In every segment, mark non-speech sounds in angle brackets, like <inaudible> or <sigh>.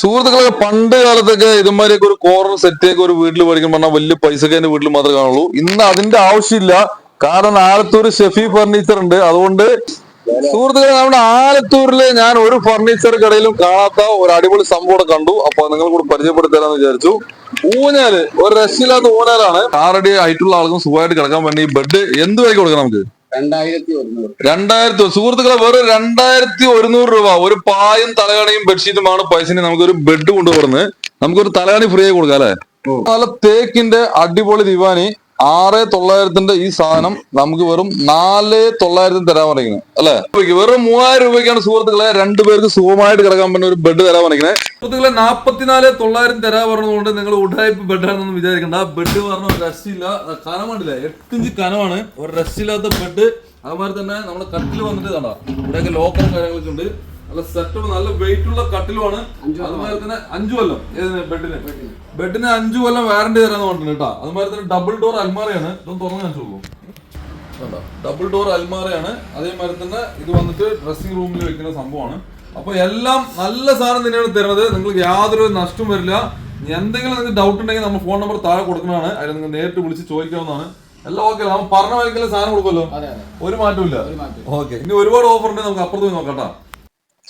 സുഹൃത്തുക്കളെ പണ്ട് കാലത്തൊക്കെ ഇതുമാതിരിയൊക്കെ ഒരു കോർണർ സെറ്റ് ഒക്കെ ഒരു വീട്ടിൽ പഠിക്കാൻ പറഞ്ഞാൽ വലിയ പൈസക്ക് എന്റെ വീട്ടിൽ മാത്രമേ കാണുള്ളൂ. ഇന്ന് അതിന്റെ ആവശ്യമില്ല. കാരണം ആലത്തൂർ ഷെഫി ഫർണിച്ചർ ഉണ്ട്. അതുകൊണ്ട് സുഹൃത്തുക്കളെ നമ്മുടെ ആലത്തൂരിൽ ഞാൻ ഒരു ഫർണിച്ചർ കടയിലും കാണാത്ത ഒരു അടിപൊളി സംഭവം കണ്ടു. അപ്പൊ നിങ്ങൾ കൂടെ പരിചയപ്പെടുത്തരാന്ന് വിചാരിച്ചു. ഊഞ്ഞാൽ ഒരു രക്ഷയില്ലാത്ത ഊഞ്ഞാലാണ്. ആറടി ഹൈറ്റുള്ള ആൾക്കും സുഖമായിട്ട് കിടക്കാൻ വേണ്ടി ബെഡ് എന്ത് വരെ കൊടുക്കണം നമുക്ക്? രണ്ടായിരത്തി ഒരുന്നൂറ്. രണ്ടായിരത്തി സുഹൃത്തുക്കളെ വെറും രണ്ടായിരത്തി ഒരുന്നൂറ് രൂപ. ഒരു പായും തലകണയും ബെഡ്ഷീറ്റുമാണ് പൈസന് നമുക്കൊരു ബെഡ് കൊണ്ടുപോകുന്നത് നമുക്കൊരു തലകണി ഫ്രീ ആയി കൊടുക്കാം അല്ലെ? നല്ല തേക്കിന്റെ അടിപൊളി ദിവാനി. ആറ് തൊള്ളായിരത്തിന്റെ ഈ സാധനം നമുക്ക് വെറും നാല് തൊള്ളായിരത്തിന് തരാൻ പറയുന്നത് അല്ലെ? വെറും മൂവായിരം രൂപയ്ക്കാണ് സുഹൃത്തുക്കളെ രണ്ടുപേർക്ക് സുഖമായിട്ട് കിടക്കാൻ പറ്റുന്ന ഒരു ബെഡ് തരാൻ പറയുന്നത് സുഹൃത്തുക്കളെ നാപ്പത്തിനാല് തൊള്ളായിരം തരാൻ പറഞ്ഞതുകൊണ്ട് നിങ്ങൾ ഉടായ്പ ബെഡാണെന്നൊന്നും വിചാരിക്കണ്ട. ബെഡ് പറഞ്ഞ ഒരു രസില്ല കനം കണ്ടില്ല? എട്ടിഞ്ച് കനമാണ്. ഒരു രസില്ലാത്ത ബെഡ് അതുമാതിരി തന്നെ നമ്മുടെ കട്ടിൽ വന്നിട്ട് കണ്ട? ഇവിടെയൊക്കെ ലോക്കറും കാര്യങ്ങളൊക്കെ ഉണ്ട്. നല്ല സെറ്റപ്പ് നല്ല വെയിറ്റ് ഉള്ള കട്ടിലുമാണ് അതുപോലെ തന്നെ അഞ്ചു കൊല്ലം. ഏതിന്? ബെഡിന്. ബെഡിന്. അഞ്ചു കൊല്ലം വാറണ്ടി തരാന്ന് പറഞ്ഞിട്ടുണ്ട് കേട്ടോ. അതുമാതിരി തന്നെ ഡബിൾ ഡോർ അൽമാറയാണ് ഇതൊന്നും തുറന്നു കാണിച്ചോളൂ ഡബിൾ ഡോർ അൽമാറയാണ് അതേമാതിരി തന്നെ ഇത് വന്നിട്ട് ഡ്രസ്സിംഗ് റൂമിൽ വെക്കുന്ന സംഭവമാണ്. അപ്പൊ എല്ലാം നല്ല സാധനം തന്നെയാണ് തരുന്നത്. നിങ്ങൾക്ക് യാതൊരു നഷ്ടം വരില്ല. എന്തെങ്കിലും നിങ്ങൾക്ക് ഡൗട്ട് ഉണ്ടെങ്കിൽ നമ്മൾ ഫോൺ നമ്പർ താഴെ കൊടുക്കുന്നതാണ്. അതിൽ നിങ്ങൾ നേരിട്ട് വിളിച്ച് ചോദിക്കാവുന്നതാണ്. എല്ലാം ഓക്കെ നമ്മൾ പറഞ്ഞ വഴിക്കെല്ലാം സാധനം കൊടുക്കുമല്ലോ. ഒരു മാറ്റമില്ല ഓക്കെ ഇനി ഒരുപാട് ഓഫർ ഉണ്ട്. നമുക്ക് അപ്പുറത്ത് പോയി നോക്കാം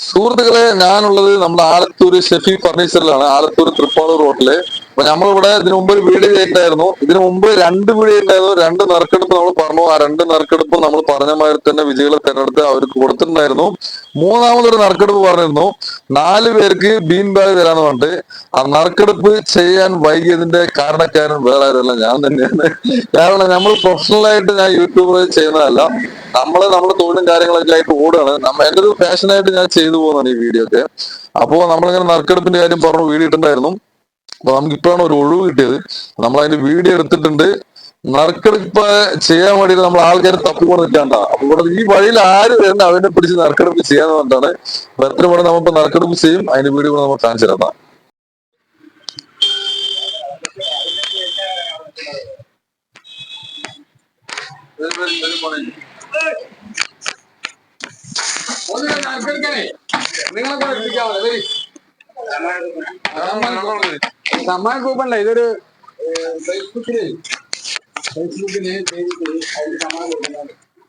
സുഹൃത്തുക്കളെ ഞാനുള്ളത് നമ്മുടെ ആലത്തൂര് ഷെഫി ഫർണിച്ചറിലാണ് ആലത്തൂർ തൃപ്പാളൂർ റോഡിൽ അപ്പൊ നമ്മളിവിടെ ഇതിനു മുമ്പ് ഒരു വീഡിയോ ചെയ്തിട്ടായിരുന്നു ഇതിനു മുമ്പ് രണ്ട് വീഡിയോ ഉണ്ടായിരുന്നു രണ്ട് നറുക്കെടുപ്പ് നമ്മൾ പറഞ്ഞു. ആ രണ്ട് നറുക്കെടുപ്പ് നമ്മൾ പറഞ്ഞ മാതിരി തന്നെ വിജയികളെ തിരഞ്ഞെടുത്ത് അവർക്ക് കൊടുത്തിട്ടുണ്ടായിരുന്നു. മൂന്നാമതൊരു നറുക്കെടുപ്പ് പറഞ്ഞിരുന്നു. നാല് പേർക്ക് ബീൻ ബാഗ് തരാന്ന് പറഞ്ഞിട്ട്. ആ നറുക്കെടുപ്പ് ചെയ്യാൻ വൈകിയതിന്റെ കാരണക്കാരൻ വേറെ ആരുമല്ല. ഞാൻ തന്നെയാണ്. കാരണം നമ്മൾ പ്രൊഫഷണൽ ആയിട്ട് ഞാൻ യൂട്യൂബർ ചെയ്യുന്നതല്ല. നമ്മൾ നമ്മുടെ തൊഴിലും കാര്യങ്ങളൊക്കെ ആയിട്ട് ഓടുകയാണ്. എന്റെ ഒരു പാഷനായിട്ട് ഞാൻ ചെയ്തു പോകുന്നതാണ് ഈ വീഡിയോ ഒക്കെ. അപ്പോ നമ്മളിങ്ങനെ നറുക്കെടുപ്പിന്റെ കാര്യം പറഞ്ഞു വീഡിയോ ഇട്ടുണ്ടായിരുന്നു അപ്പൊ നമുക്ക് ഇപ്പോഴാണ് ഒരു ഒഴിവ് കിട്ടിയത്. നമ്മൾ അതിന്റെ വീഡിയോ എടുത്തിട്ടുണ്ട്. നറുക്കെടുപ്പ് ചെയ്യാൻ വേണ്ടി നമ്മൾ ആൾക്കാർ തപ്പിക്കൊണ്ട് നിൽക്കാണ്ട. അപ്പൊ ഇവിടെ ഈ വഴിയിൽ ആര് വരുന്ന അവനെ പിടിച്ച് നറുക്കെടുപ്പ് ചെയ്യാന്ന് പറഞ്ഞിട്ടാണ് അപ്പൊ എത്ര വേണം നമ്മളിപ്പോ നറുക്കെടുപ്പ് ചെയ്യും. അതിന്റെ വീഡിയോ കൂടെ നമ്മൾ കാണിച്ചു തരാം നിങ്ങളെ കൂടെ എത്തിക്കാവോ വരി സമ്മാന ഇതൊരു ഫേസ്ബുക്കിൽ.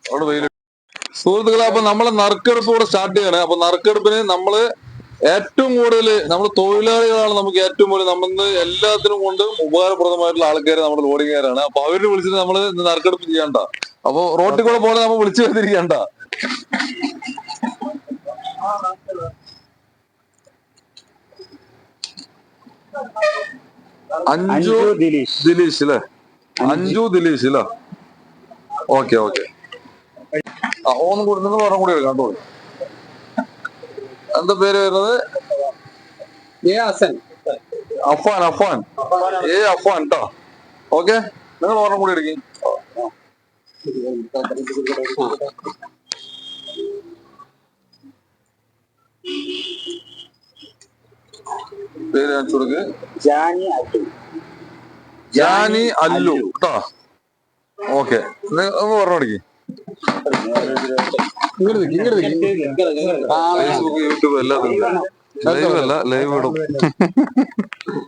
കൂപ്പൺ വെയിൽ സുഹൃത്തുക്കളെ അപ്പൊ നമ്മളെ നറുക്കെടുപ്പ് കൂടെ സ്റ്റാർട്ട് ചെയ്യണേ. അപ്പൊ നറുക്കെടുപ്പിന് നമ്മൾ ഏറ്റവും കൂടുതൽ നമ്മൾ തൊഴിലാളികളാണ് നമുക്ക് ഏറ്റവും കൂടുതൽ നമ്മൾ എല്ലാത്തിനും കൊണ്ട് ഉപകാരപ്രദമായിട്ടുള്ള ആൾക്കാർ നമ്മുടെ ലോഡിങ്ങുകാരാണ് അപ്പൊ അവർ വിളിച്ചിട്ട് നമ്മൾ നറുക്കെടുപ്പ് ചെയ്യണ്ട. അപ്പൊ റോട്ടിൽ കൂടെ പോലെ നമ്മൾ വിളിച്ചു വരുത്തിരിക്കണ്ട അഞ്ചു ദിലീഷ്. ദിലീഷ് അല്ലേ അഞ്ജു ദിലീഷ് അല്ലേ ഓക്കെ ഓക്കെ. ഒന്നും കൂടി നിങ്ങൾ പറഞ്ഞ കൂടി കണ്ടോ എന്താ പേര് വരുന്നത്? ഹസൻ. അഫാൻ അഫാൻ ഏ അഫാൻ കേട്ടോ ഓക്കെ നിങ്ങൾ ഓർമ്മ കൂടി എടുക്കും. പേര് കാണിച്ചു കൊടുക്ക്. ജാനി അല്ലു. കേട്ടോ ഓക്കെ. ഒന്ന് പറഞ്ഞു കൊടുക്കി. ഫേസ്ബുക്ക് യൂട്യൂബ് എല്ലാത്തിലും ലൈവ് അല്ല ലൈവ് ഇടും. <laughs>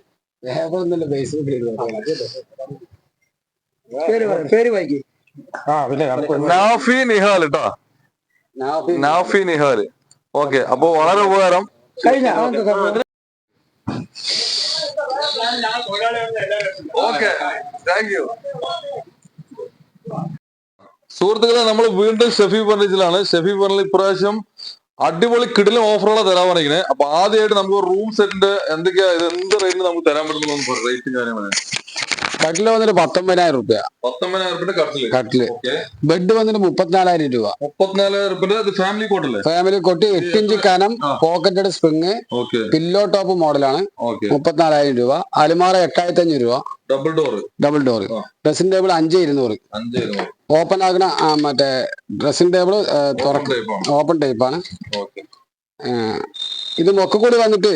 നാഫി നിഹാൽ കേട്ടോ നാഫി നിഹാൽ. ഓക്കെ അപ്പൊ വളരെ ഉപകാരം. കഴിഞ്ഞ? ഓക്കെ താങ്ക് യു സുഹൃത്തുക്കളെ നമ്മൾ വീണ്ടും ഷെഫി ഫർണിച്ചറിലാണ്. ഷെഫി ഫർണിച്ചർ ഇപ്രാവശ്യം അടിപൊളി കിടിലും ഓഫറുകളെ തരാൻ പറഞ്ഞിരിക്കുന്നത് അപ്പൊ ആദ്യമായിട്ട് നമുക്ക് റൂം സെറ്റിന്റെ എന്തൊക്കെയാ ഇത് എന്ത് റേറ്റിന് നമുക്ക് തരാൻ പറ്റുന്ന റേറ്റും കാര്യമാണ് കട്ടിൽ വന്നിട്ട് പത്തൊമ്പതിനായിരം റുപ്യ. പത്തൊമ്പതിനായിരം റുപ്യ കട്ടിൽ. ബെഡ് വന്നിട്ട് മുപ്പത്തിനാലായിരം രൂപ. മുപ്പത്തിനാലായിരം റുപ്യ ഇത് ഫാമിലി കോട്ടല്ലേ ഫാമിലി കൊട്ടി എട്ട് ഇഞ്ച് കനം പോക്കറ്റഡ് സ്പ്രിങ് പില്ലോ ടോപ്പ് മോഡലാണ് മുപ്പത്തിനാലായിരം രൂപ. അലുമാറ എട്ടായിരത്തി അഞ്ഞൂറ് രൂപ double door double door dressing table അഞ്ച് ഇരുന്നൂറ്. ഓപ്പൺ ആകുന്ന മറ്റേ ഡ്രസ്സിംഗ് ടേബിൾ തുറക്ക. ഓപ്പൺ ടൈപ്പാണ് ഓക്കെ ഇത് മൊക്കെ കൂടി വന്നിട്ട്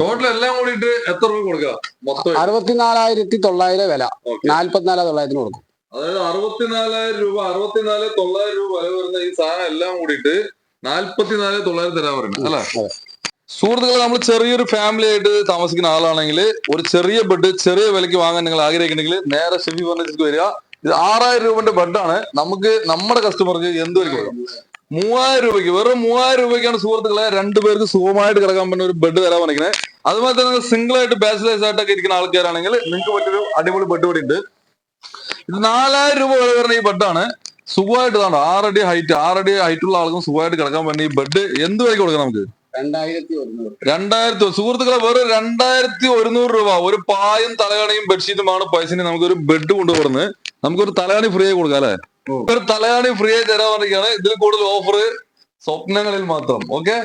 ടോട്ടൽ എല്ലാം കൂടിയിട്ട് എത്ര രൂപ കൊടുക്കുക മൊത്തം. അറുപത്തിനാലായിരത്തി തൊള്ളായിരം വില. നാല്പത്തിനാല് തൊള്ളായിരത്തിന് കൊടുക്കും. അതായത് അറുപത്തിനാലായിരം രൂപ അറുപത്തിനാല് തൊള്ളായിരം രൂപ വില വരുന്ന ഈ സാധനം എല്ലാം കൂടിയിട്ട് നാല്പത്തിനാല് തൊള്ളായിരം തരാൻ പറയുന്നത് അല്ലെ. സുഹൃത്തുക്കളെ നമ്മൾ ചെറിയൊരു ഫാമിലി ആയിട്ട് താമസിക്കുന്ന ആളാണെങ്കിൽ ഒരു ചെറിയ ബെഡ് ചെറിയ വിലയ്ക്ക് വാങ്ങാൻ നിങ്ങൾ ആഗ്രഹിക്കുന്നെങ്കിൽ നേരെ ഷെഫി ഫർണിച്ചർക്ക് വരിക. ഇത് ആറായിരം രൂപന്റെ ബെഡാണ് നമുക്ക് നമ്മുടെ കസ്റ്റമർക്ക് എന്ത് വിലക്ക് കൊടുക്കാം? മൂവായിരം രൂപയ്ക്ക് വെറും മൂവായിരം രൂപയ്ക്കാണ് സുഹൃത്തുക്കളെ രണ്ടുപേർക്ക് സുഖമായിട്ട് കിടക്കാൻ പറ്റുന്ന ഒരു ബെഡ് തരാൻ വന്നിരിക്കുന്നത് അതുപോലെ തന്നെ സിംഗിൾ ആയിട്ട് ബാച്ചിലേഴ്സ് ആയിട്ടൊക്കെ ഇരിക്കുന്ന ആൾക്കാരാണെങ്കിൽ നിങ്ങൾക്ക് പറ്റൊരു അടിപൊളി ബെഡ് കൂടി ഉണ്ട്. ഇത് നാലായിരം രൂപ വില വരുന്ന ഈ ബെഡാണ് സുഖമായിട്ട് കാണും ആറടി ഹൈറ്റ് ആറടി ഹൈറ്റ് ഉള്ള ആൾക്കും സുഖമായിട്ട് കിടക്കാൻ പറ്റുന്ന ഈ ബെഡ് എന്ത് വിലയ്ക്ക് കൊടുക്കാം നമുക്ക്? രണ്ടായിരത്തി സുഹൃത്തുക്കളെ വെറും രണ്ടായിരത്തി ഒരുന്നൂറ് രൂപ. ഒരു പായും തലകാണിയും ബെഡ്ഷീറ്റുമാണ് പൈസന് നമുക്കൊരു ബെഡ് കൊണ്ടുപോകുന്നത് നമുക്കൊരു തലകാണി ഫ്രീ ആയി കൊടുക്കാം അല്ലെ. ഒരു തലയാണി ഫ്രീ ആയി തരാൻ പറഞ്ഞാണ് ഇതിൽ കൂടുതൽ ഓഫർ സ്വപ്നങ്ങളിൽ മാത്രം. ഓക്കെ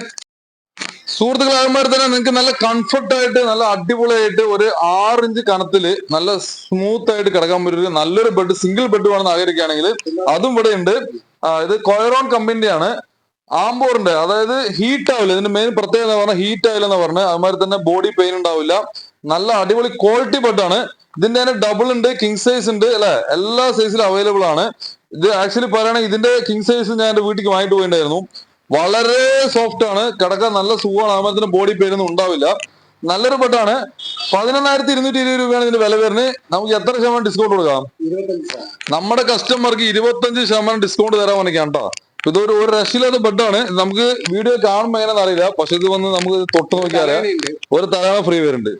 സുഹൃത്തുക്കളെ അതുമാതിരി തന്നെ നിങ്ങൾക്ക് നല്ല കംഫർട്ട് ആയിട്ട് നല്ല അടിപൊളിയായിട്ട് ഒരു ആറ് ഇഞ്ച് കനത്തിൽ നല്ല സ്മൂത്ത് ആയിട്ട് കിടക്കാൻ പറ്റുന്ന നല്ലൊരു ബെഡ് സിംഗിൾ ബെഡ് വേണമെന്ന് ആഗ്രഹിക്കുകയാണെങ്കിൽ അതും ഇവിടെ ഉണ്ട്. ഇത് കൊയറോൺ കമ്പനിന്റെയാണ് ആംബോറിന്റെ അതായത് ഹീറ്റ് ആവില്ല. ഇതിന്റെ മെയിൻ പ്രത്യേകത പറഞ്ഞാൽ ഹീറ്റ് ആവില്ല എന്ന് പറഞ്ഞത് അതുമാതിരി തന്നെ ബോഡി പെയിൻ ഉണ്ടാവില്ല. നല്ല അടിപൊളി ക്വാളിറ്റി ബെഡാണ് ഇതിന്റെ തന്നെ ഡബിൾ ഉണ്ട് കിങ് സൈസ് ഉണ്ട് അല്ലെ? എല്ലാ സൈസിലും അവൈലബിൾ ആണ്. ഇത് ആക്ച്വലി പറയുകയാണെങ്കിൽ ഇതിന്റെ കിങ് സൈസ് ഞാൻ എന്റെ വീട്ടിൽ വാങ്ങിട്ട് പോയിട്ടുണ്ടായിരുന്നു വളരെ സോഫ്റ്റ് ആണ്. കിടക്കാൻ നല്ല സുഖമാണ്. അതുപോലെ ബോഡി പെയിൻ ഒന്നും ഉണ്ടാവില്ല. നല്ലൊരു ബെഡാണ് പതിനൊന്നായിരത്തി ഇരുന്നൂറ്റി ഇരുപത് രൂപയാണ് ഇതിന്റെ വില വരുന്നത്. നമുക്ക് എത്ര ശതമാനം ഡിസ്കൗണ്ട് കൊടുക്കാം. നമ്മുടെ കസ്റ്റമർക്ക് ഇരുപത്തഞ്ച് ശതമാനം ഡിസ്കൗണ്ട് തരാൻ വേണ്ടിക്കാണ് കേട്ടോ. ഇതൊരു ഒരു രക്ഷയില്ലാത്ത ബെഡാണ് നമുക്ക് വീഡിയോ കാണുമ്പോ എങ്ങനെ അറിയില്ല. പക്ഷെ ഇത് വന്ന് നമുക്ക് തൊട്ട് തലയണയുണ്ട്. ഒരു തലകണ ഫ്രീ വരുന്നുണ്ട്.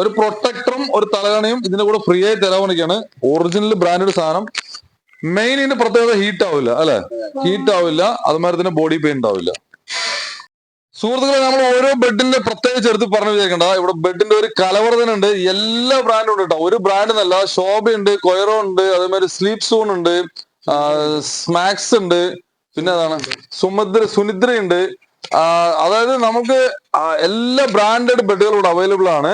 ഒരു പ്രൊട്ടക്ടറും ഒരു തലകണയും ഇതിന്റെ കൂടെ ഫ്രീ ആയി തരാൻ വേണ്ടിയാണ് ഒറിജിനൽ ബ്രാൻഡഡ് സാധനം. മെയിൻ ഇതിന്റെ പ്രത്യേകത ഹീറ്റ് ആവില്ല അല്ലെ? ഹീറ്റ് ആവില്ല അതുമാതിരി തന്നെ ബോഡി പെയിൻ ഉണ്ടാവില്ല. സുഹൃത്തുക്കളെ നമ്മൾ ഓരോ ബെഡിന്റെ പ്രത്യേകിച്ച് എടുത്ത് പറഞ്ഞു വിചാരിക്കണ്ട. ഇവിടെ ബെഡിന്റെ ഒരു കലവർദ്ധന ഉണ്ട്. എല്ലാ ബ്രാൻഡും ഉണ്ട് കേട്ടോ ഒരു ബ്രാൻഡ് എന്നല്ല ഉണ്ട് കൊയറോ ഉണ്ട് അതേമാതിരി സ്ലീപ് സൂൺ ഉണ്ട് സ്മാക്സ് ഉണ്ട് പിന്നെ അതാണ് സുമദ്ര സുനിദ്ര ഉണ്ട്. അതായത് നമുക്ക് എല്ലാ ബ്രാൻഡഡ് ബെഡുകളും ഇവിടെ അവൈലബിൾ ആണ്.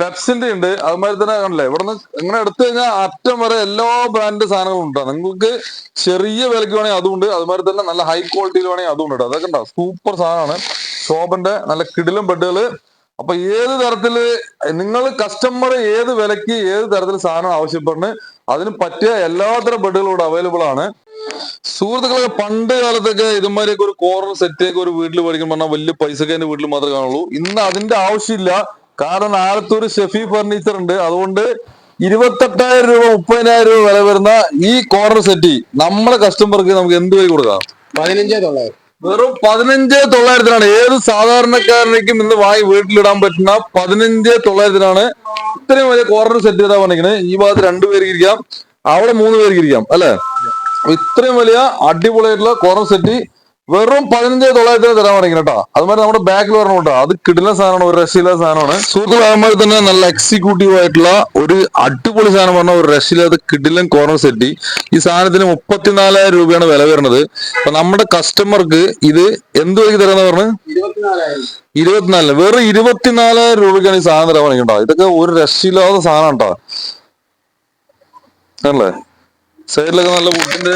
പെപ്സിന്റെ ഉണ്ട്. അതുമാതിരി തന്നെ ആണല്ലേ ഇവിടെ നിന്ന് ഇങ്ങനെ എടുത്തു കഴിഞ്ഞാൽ അറ്റം വരെ എല്ലാ ബ്രാൻഡ് സാധനങ്ങളും ഉണ്ട്. നിങ്ങൾക്ക് ചെറിയ വിലയ്ക്ക് വേണമെങ്കിൽ അതുണ്ട് അതുമാതിരി തന്നെ നല്ല ഹൈ ക്വാളിറ്റിയിൽ വേണമെങ്കിൽ അതും ഉണ്ട്. അതൊക്കെ ഉണ്ടാവും സൂപ്പർ സാധനമാണ്. ഷോപ്പിന്റെ നല്ല കിടിലും ബെഡുകൾ അപ്പൊ ഏത് തരത്തിൽ നിങ്ങൾ കസ്റ്റമർ ഏത് വിലയ്ക്ക് ഏത് തരത്തിൽ സാധനം ആവശ്യപ്പെടുന്നു അതിന് പറ്റിയ എല്ലാത്തരം ബെഡുകളും ഇവിടെ അവൈലബിൾ ആണ്. സുഹൃത്തുക്കളെ പണ്ട് കാലത്തൊക്കെ ഇതുമാതിരിയൊക്കെ ഒരു കോർണർ സെറ്റ് ഒക്കെ ഒരു വീട്ടിൽ മേടിക്കാൻ പറഞ്ഞാൽ വലിയ പൈസക്ക് എന്റെ വീട്ടിൽ മാത്രമേ കാണുള്ളൂ. ഇന്ന് അതിന്റെ ആവശ്യമില്ല. കാരണം ആലത്തൂർ ഷെഫി ഫർണിച്ചർ ഉണ്ട്. അതുകൊണ്ട് ഇരുപത്തെട്ടായിരം രൂപ മുപ്പതിനായിരം രൂപ വില വരുന്ന ഈ കോർണർ സെറ്റ് നമ്മളെ കസ്റ്റമർക്ക് നമുക്ക് എന്ത് വഴി കൊടുക്കാം? പതിനഞ്ചേ തൊള്ളായിരം. വെറും പതിനഞ്ച് തൊള്ളായിരത്തിനാണ്. ഏത് സാധാരണക്കാരനേക്കും ഇന്ന് വാങ്ങി വീട്ടിലിടാൻ പറ്റുന്ന പതിനഞ്ച് തൊള്ളായിരത്തിനാണ് ഇത്രയും വലിയ കോർണർ സെറ്റ് ചെയ്താൽ പറഞ്ഞിരിക്കുന്നത് ഈ ഭാഗത്ത് രണ്ടുപേർക്ക് ഇരിക്കാം. അവിടെ മൂന്ന് പേർക്ക് ഇരിക്കാം. അല്ലെ? ഇത്രയും വലിയ അടിപൊളിയായിട്ടുള്ള കോർണർ സെറ്റ് വെറും പതിനഞ്ച് തൊള്ളായിരത്തിന് തരാൻ പറയും കേട്ടോ. അതുമാതിരി നമ്മുടെ ബാക്കിൽ വരണം കേട്ടോ അത് കിടില സാധനമാണ് ഒരു രക്ഷയില്ലാത്ത സാധനമാണ്. സുഹൃത്തുക്കൾ അതുമാതിരി തന്നെ നല്ല എക്സിക്യൂട്ടീവ് ആയിട്ടുള്ള ഒരു അടിപൊളി സാധനം പറഞ്ഞ ഒരു രക്ഷയില്ലാത്ത കിടിലൻ കോർണർ സെറ്റി ഈ സാധനത്തിന് മുപ്പത്തിനാലായിരം രൂപയാണ് വില വരുന്നത്. അപ്പൊ നമ്മുടെ കസ്റ്റമർക്ക് ഇത് എന്ത് വഴിക്ക് തരാന്ന് പറഞ്ഞു? ഇരുപത്തിനാല്. വെറും ഇരുപത്തിനാലായിരം രൂപയ്ക്കാണ് ഈ സാധനം തരാൻ പറഞ്ഞിട്ടുണ്ടോ ഇതൊക്കെ ഒരു രക്ഷയില്ലാത്ത സാധനം കേട്ടോ. അല്ലേ സൈഡിലൊക്കെ നല്ല വുഡിന്റെ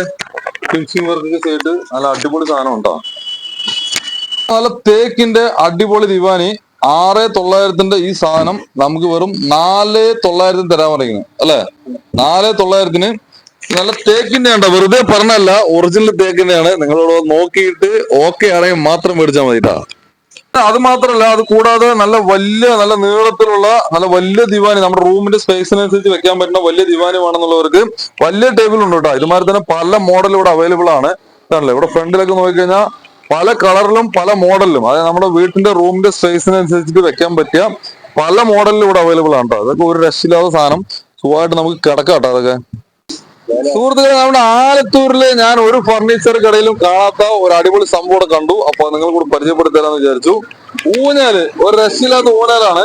ഫിനിഷിംഗ് വർക്ക് ചെയ്തിട്ട് നല്ല അടിപൊളി സാധനം ഉണ്ടോ നല്ല തേക്കിന്റെ അടിപൊളി ദിവാനി ആറ് തൊള്ളായിരത്തിന്റെ ഈ സാധനം നമുക്ക് വെറും നാല് തൊള്ളായിരത്തിന് തരാൻ പറയുന്നത് അല്ലെ? നാല് തൊള്ളായിരത്തിന് നല്ല തേക്കിന്റെ ഉണ്ടോ വെറുതെ പറഞ്ഞല്ല ഒറിജിനൽ തേക്കിന്റെയാണ് നിങ്ങളോട് നോക്കിയിട്ട് ഓക്കെ ആണെങ്കിൽ മാത്രം മേടിച്ചാൽ മതി ട്ടാ. അത് മാത്രമല്ല അത് കൂടാതെ നല്ല വലിയ നല്ല നീളത്തിലുള്ള നല്ല വലിയ ദിവാനി നമ്മുടെ റൂമിന്റെ സ്പേസിനനുസരിച്ച് വെക്കാൻ പറ്റുന്ന വലിയ ദിവാനി വേണമെന്നുള്ളവർക്ക് വലിയ ടേബിൾ ഉണ്ട് കേട്ടോ. ഇതുമാതിരി തന്നെ പല മോഡൽ ഇവിടെ അവൈലബിൾ ആണ്. ഇതാണല്ലേ ഇവിടെ ഫ്രണ്ടിലൊക്കെ നോക്കിക്കഴിഞ്ഞാൽ പല കളറിലും പല മോഡലിലും അതായത് നമ്മുടെ വീട്ടിന്റെ റൂമിന്റെ സ്പേസിനനുസരിച്ചിട്ട് വെക്കാൻ പറ്റിയ പല മോഡലിലും ഇവിടെ അവൈലബിൾ ആണ് കേട്ടോ. അതൊക്കെ ഒരു രക്ഷയില്ലാത്ത സാധനം. സുഖമായിട്ട് നമുക്ക് കിടക്കാം കേട്ടോ അതൊക്കെ. സുഹൃത്തുക്കളെ നമ്മുടെ ആലത്തൂരിൽ ഞാൻ ഒരു ഫർണിച്ചർ കടയിലും കാണാത്ത ഒരു അടിപൊളി സംഭവം കൂടെ കണ്ടു. അപ്പൊ നിങ്ങൾ കൂടെ പരിചയപ്പെടുത്തരാന്ന് വിചാരിച്ചു. ഊഞ്ഞാൽ ഒരു രക്ഷയില്ലാത്ത ഊഞ്ഞാലാണ്.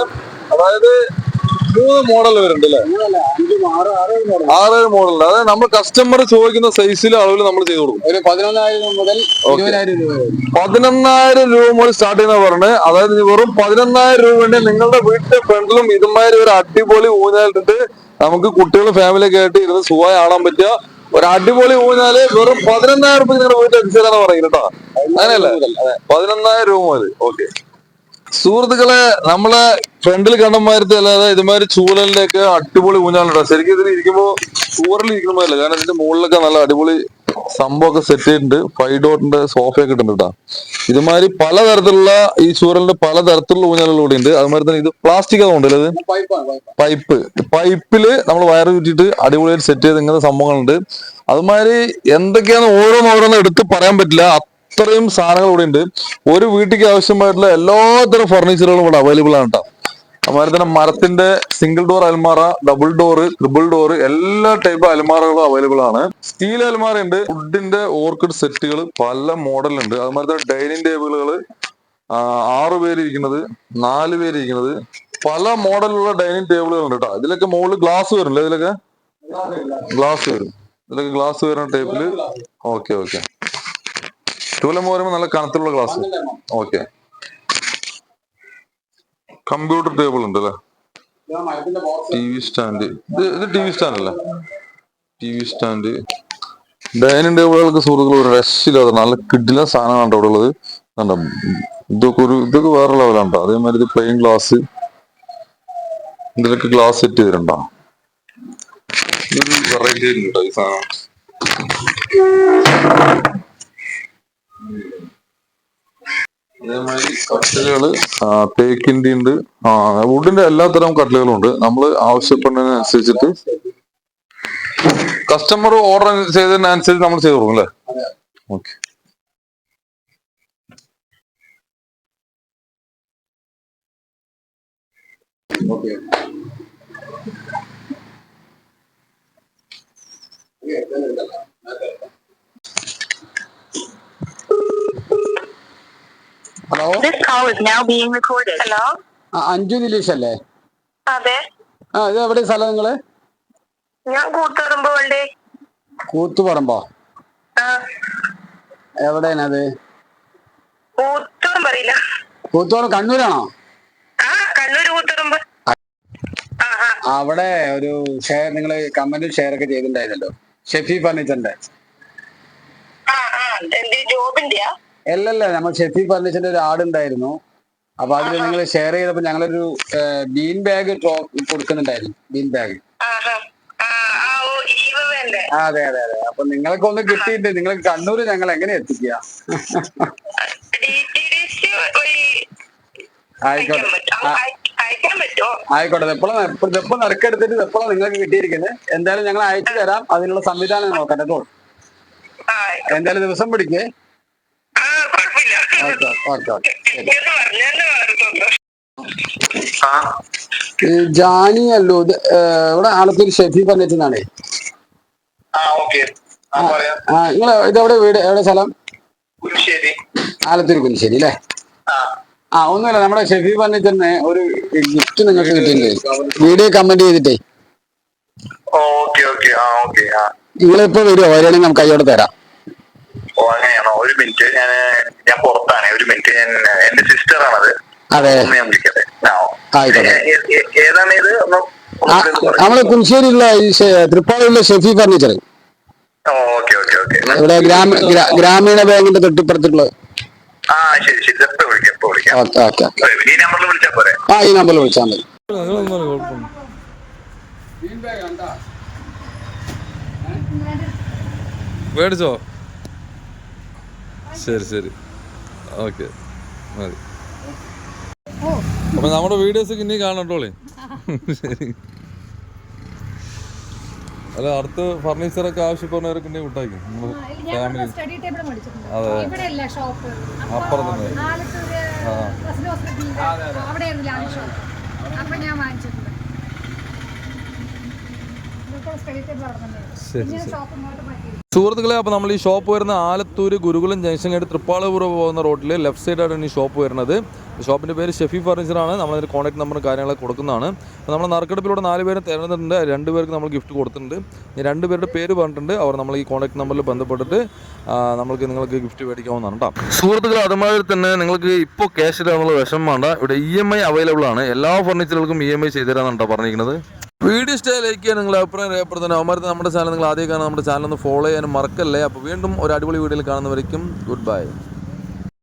അതായത് മൂന്ന് മോഡൽ വരുന്നുണ്ട് അല്ലെ? മോഡൽ ആറേഴ് മോഡലുണ്ട് അതായത് നമ്മൾ കസ്റ്റമർ ചോദിക്കുന്ന സൈസിലും അളവിൽ നമ്മൾ ചെയ്തു കൊടുക്കും. ഒരു പതിനൊന്നായിരം മുതൽ പതിനൊന്നായിരം രൂപ മുതൽ സ്റ്റാർട്ട് ചെയ്യുന്ന പറഞ്ഞ് അതായത് വെറും പതിനൊന്നായിരം രൂപ വേണ്ടി നിങ്ങളുടെ വീട്ടിലെ ഫ്രണ്ടിലും ഇതുമാതിരി ഒരു അടിപൊളി ഊഞ്ഞാലിട്ടിട്ട് നമുക്ക് കുട്ടികളും ഫാമിലിയൊക്കെ ആയിട്ട് ഇരുന്ന് സുഖമായി ആടാൻ പറ്റിയ ഒരു അടിപൊളി ഊഞ്ഞാൽ വെറും പതിനൊന്നായിരം രൂപ നിങ്ങളുടെ വീട്ടിൽ എത്തിച്ചു തരാന്ന് പറയുന്നത് കേട്ടോ. അങ്ങനെയല്ലേ പതിനൊന്നായിരം രൂപ മതി. ഓക്കെ സുഹൃത്തുക്കളെ നമ്മളെ ഫ്രണ്ടിൽ കണ്ടമാരത്തെ അല്ലാതെ ഇതുമാതിരി ചൂലലിന്റെ ഒക്കെ അടിപൊളി ഊഞ്ഞാലുണ്ടോ? ശരിക്കും ഇതിൽ ഇരിക്കുമ്പോ ചൂറിൽ ഇരിക്കുന്ന കാരണം ഇതിന്റെ മുകളിലൊക്കെ നല്ല അടിപൊളി സംഭവമൊക്കെ സെറ്റ് ചെയ്തിട്ടുണ്ട്. ഫൈവ് ഡോട്ടിന്റെ സോഫയൊക്കെ ഇട്ടുണ്ട് ഇതുമാതിരി പലതരത്തിലുള്ള ഈ ചൂരലിന്റെ പലതരത്തിലുള്ള ഊഞ്ഞാലുകൾ കൂടി ഉണ്ട്. അതുമാതിരി തന്നെ ഇത് പ്ലാസ്റ്റിക് അതുകൊണ്ടല്ലേ അല്ലേ പൈപ്പ് പൈപ്പ് പൈപ്പിൽ നമ്മൾ വയർ ചുറ്റിട്ട് അടിപൊളിയായിട്ട് സെറ്റ് ചെയ്ത് ഇങ്ങനത്തെ സംഭവങ്ങളുണ്ട്. അതുമാതിരി എന്തൊക്കെയാണ് ഓരോന്ന് ഓരോന്ന് എടുത്ത് പറയാൻ പറ്റില്ല. അത്രയും സാധനങ്ങൾ ഇവിടെ ഉണ്ട്. ഒരു വീട്ടിലേക്ക് ആവശ്യമായിട്ടുള്ള എല്ലാത്തരം ഫർണിച്ചറുകളും ഇവിടെ അവൈലബിൾ ആണ് കേട്ടോ അതുമാതിരി തന്നെ മരത്തിന്റെ സിംഗിൾ ഡോർ അൽമാറ ഡബിൾ ഡോർ ട്രിപ്പിൾ ഡോർ എല്ലാ ടൈപ്പ് അൽമാറകളും അവൈലബിൾ ആണ്. സ്റ്റീൽ അൽമാറ ഉണ്ട് വുഡിന്റെ ഓർക്കിഡ് സെറ്റുകൾ പല മോഡലുണ്ട് അതുമാതിരി തന്നെ ഡൈനിങ് ടേബിളുകൾ ആറു പേര് ഇരിക്കുന്നത് നാല് പേര് ഇരിക്കുന്നത്. പല മോഡലുള്ള ഡൈനിങ് ടേബിളുകൾ ഉണ്ട് കേട്ടോ ഇതിലൊക്കെ മുകളിൽ ഗ്ലാസ് വരുന്നില്ല? ഇതിലൊക്കെ? ഗ്ലാസ് വരും. ഇതിലൊക്കെ ഗ്ലാസ് വരുന്ന ടൈപ്പിൽ ഓക്കെ ഓക്കെ ടൂലം പോരുമ്പോ നല്ല കനത്തിലുള്ള ഗ്ലാസ് ഓക്കെ കമ്പ്യൂട്ടർ ടേബിൾ ഉണ്ട് അല്ലേ? T V stand. ഇത് ഇത് ടി വി സ്റ്റാൻഡ് അല്ലേ? T V stand. ഡൈനിങ് ടേബിളുകൾക്ക് സുഹൃത്തുക്കൾ ഒരു രക്ഷയില്ലാതെ നല്ല കിഡില സാധനമാണ് അവിടെ ഉള്ളത്. കണ്ടോ? ഇതൊക്കെ ഒരു ഇതൊക്കെ വേറെ ലെവലാണ് അതേമാതിരി ഇത് പ്ലെയിൻ ഗ്ലാസ് ഇതിലൊക്കെ ഗ്ലാസ് സെറ്റ് ചെയ്തിട്ടുണ്ടോ? ഇതൊരു വെറൈറ്റി ഉണ്ട് ഈ സാധനം. അതേമാതിരി കട്ടിലുകൾ തേക്കിന്റെ ഉണ്ട് ആ വുഡിന്റെ എല്ലാത്തരം കട്ടിലുകളും ഉണ്ട് നമ്മൾ ആവശ്യപ്പെടുന്നതിനനുസരിച്ചിട്ട് കസ്റ്റമർ ഓർഡർ ചെയ്തതിനനുസരിച്ച് നമ്മൾ ചെയ്തു കൊടുക്കും അല്ലേ? Okay okay hello? This call is now being recorded. Hello? Anju Dileesh അല്ലേ അതെ. ആ ഇത് എവിടെ സ്ഥലം നിങ്ങൾ? ഞാൻ കൂത്തുപറമ്പോ ആ. എവിടെയാണ് അത്? കൂത്തുപറമ്പ് അറിയില്ല. കൂത്തുപറമ്പ് കണ്ണൂരാണോ? അവിടെ ഒരു ഷെയർ നിങ്ങൾ കമന്റ് ഷെയർ ഒക്കെ ചെയ്തിട്ടുണ്ടായിരുന്നല്ലോ. ഷെഫി ഫർണിച്ചറിന്റെ ആ ആ. എന്ത് ജോബിന്റെയാ അല്ലല്ല നമ്മൾ ഷെഫി ഫർണിച്ചറിന്റെ ഒരു ആഡ് ഉണ്ടായിരുന്നു. അപ്പൊ അതിൽ നിങ്ങൾ ഷെയർ ചെയ്തപ്പോ ഞങ്ങളൊരു ബീൻ ബാഗ് കൊടുക്കുന്നുണ്ടായിരുന്നു ബീൻ ബാഗ് അതെ അതെ അതെ. അപ്പൊ നിങ്ങൾക്ക് ഒന്ന് കിട്ടിയിട്ട് നിങ്ങൾ കണ്ണൂര് ഞങ്ങൾ എങ്ങനെ എത്തിക്ക ആയിക്കോട്ടെ. എപ്പോഴും എപ്പോഴും എപ്പോൾ നറുക്കെടുത്തിട്ട് എപ്പോഴാണ് നിങ്ങൾക്ക് കിട്ടിയിരിക്കുന്നത് എന്തായാലും ഞങ്ങൾ അയച്ചു തരാം. അതിനുള്ള സംവിധാനം നോക്കാം കേട്ടോ. എന്തായാലും ദിവസം പിടിക്കേ ആ കുഴപ്പമില്ല ഓക്കെ ഓക്കെ ഓക്കെ ശരി എന്ന് പറഞ്ഞെന്ന് പറഞ്ഞു ഈ ജാനി അല്ലോ ഇവിടെ ആലത്തൂർ ഷെഫി പറഞ്ഞിട്ടാണ് ആ നിങ്ങൾ ഇതെവിടെ വീട് എവിടെ സ്ഥലം? ആലത്തൂർ കുനിശ്ശേരി അല്ലേ? ആ. ആ ഒന്നുമില്ല നമ്മുടെ ഷെഫി പറഞ്ഞിട്ട് ഒരു ഗിഫ്റ്റ് നിങ്ങൾക്ക് കിട്ടിയിട്ടുണ്ട്. വീഡിയോ കമന്റ് ചെയ്തിട്ടേ. Okay okay. ആ ഓക്കെ ആ. നിങ്ങളിപ്പോ വരുമോ വരികയാണെങ്കിൽ നമുക്ക് കൈയോടെ തരാം. ഓ അങ്ങനെയാണോ ഒരു മിനിറ്റ് ഞാൻ ഞാൻ പുറത്താണ്. ഒരു മിനിറ്റ് ഞാൻ എന്റെ സിസ്റ്റർ ആണത് അതെ ഞാൻ വിളിക്കട്ടെ? ഏതാണ് ഇത്? നമ്മൾ കുനിശ്ശേരിയുള്ള ഈ തൃപ്പാടിയുള്ള ഷെഫി ഫർണിച്ചർ ഓ, ഓക്കെ ഓക്കെ ഓക്കെ. ഇവിടെ ഗ്രാമീണ ബാങ്കിന്റെ തൊട്ടിപ്പുറത്തുള്ള ആ ശരി ശരി. എപ്പോ വിളിക്കാം? എപ്പോ വിളിക്കാം? Okay okay. ഓക്കെ ഈ നമ്പറിൽ വിളിച്ചാൽ പോരെ? ആ ഈ നമ്പറിൽ വിളിച്ചാൽ മതി. മേടിച്ചോ ശരി ശരി. ഓക്കെ. മതി. അപ്പൊ നമ്മുടെ വീഡിയോസ് ഇനി കാണട്ടോളേ ശരി. അല്ല അടുത്ത് ഫർണിച്ചറൊക്കെ ആവശ്യപ്പെടുന്നവരൊക്കെ ഉണ്ടെങ്കിൽ വിട്ടാക്കി. ഫാമിലി സ്റ്റഡി ടേബിൾ മേടിച്ചിട്ടുണ്ട് അതെ. ഇവിടെ അല്ല ഷോപ്പ് സുഹൃത്തുക്കളെ അപ്പോൾ നമ്മൾ ഈ ഷോപ്പ് വരുന്ന ആലത്തൂർ ഗുരുകുലം ജംഗ്ഷൻ കഴിഞ്ഞ് തൃപ്പാളപുരം പോകുന്ന റോഡിൽ ലെഫ്റ്റ് സൈഡായിട്ടാണ് ഈ ഷോപ്പ് വരുന്നത്. ഷോപ്പിന്റെ പേര് ഷെഫി ഫർണിച്ചറാണ് നമ്മളതിന്റെ കോൺടാക്ട് നമ്പറും കാര്യങ്ങളൊക്കെ കൊടുക്കുന്നതാണ്. അപ്പോൾ നമ്മൾ നറുക്കെടുപ്പിലൂടെ നാല് പേരെ തിരഞ്ഞെടുത്തിട്ടുണ്ട്. രണ്ട് പേർക്ക് നമ്മൾ ഗിഫ്റ്റ് കൊടുത്തിട്ടുണ്ട്. രണ്ട് പേരുടെ പേര് പറഞ്ഞിട്ടുണ്ട്. അവർ നമ്മൾ ഈ കോൺടാക്ട് നമ്പറിൽ ബന്ധപ്പെട്ടിട്ട് നമ്മൾക്ക് നിങ്ങൾക്ക് ഗിഫ്റ്റ് മേടിക്കാവുന്നതാണ് കേട്ടോ സുഹൃത്തുക്കളെ അതുമാതിരി തന്നെ നിങ്ങൾക്ക് ഇപ്പോൾ ക്യാഷ് ഇടാനുള്ള വിഷമം വേണ്ട. ഇവിടെ ഇ എം ഐ അവൈലബിൾ ആണ്. എല്ലാ ഫർണിച്ചറുകൾക്കും ഇ എം ഐ ചെയ്തു തരാമെന്നാണ് കേട്ടോ പറഞ്ഞിരിക്കുന്നത്. വീഡിയോ ഇഷ്ടമായി നിങ്ങൾ അഭിപ്രായം രേഖപ്പെടുത്തുന്ന അവന്മാർക്ക് നമ്മുടെ ചാനൽ നിങ്ങൾ ആദ്യം കാണാൻ നമ്മുടെ ചാനൽ ഒന്ന് ഫോളോ ചെയ്യാനും മറക്കല്ലേ. അപ്പോൾ വീണ്ടും ഒരു അടിപൊളി വീഡിയോയിൽ കാണുന്നവരേക്കും ഗുഡ് ബൈ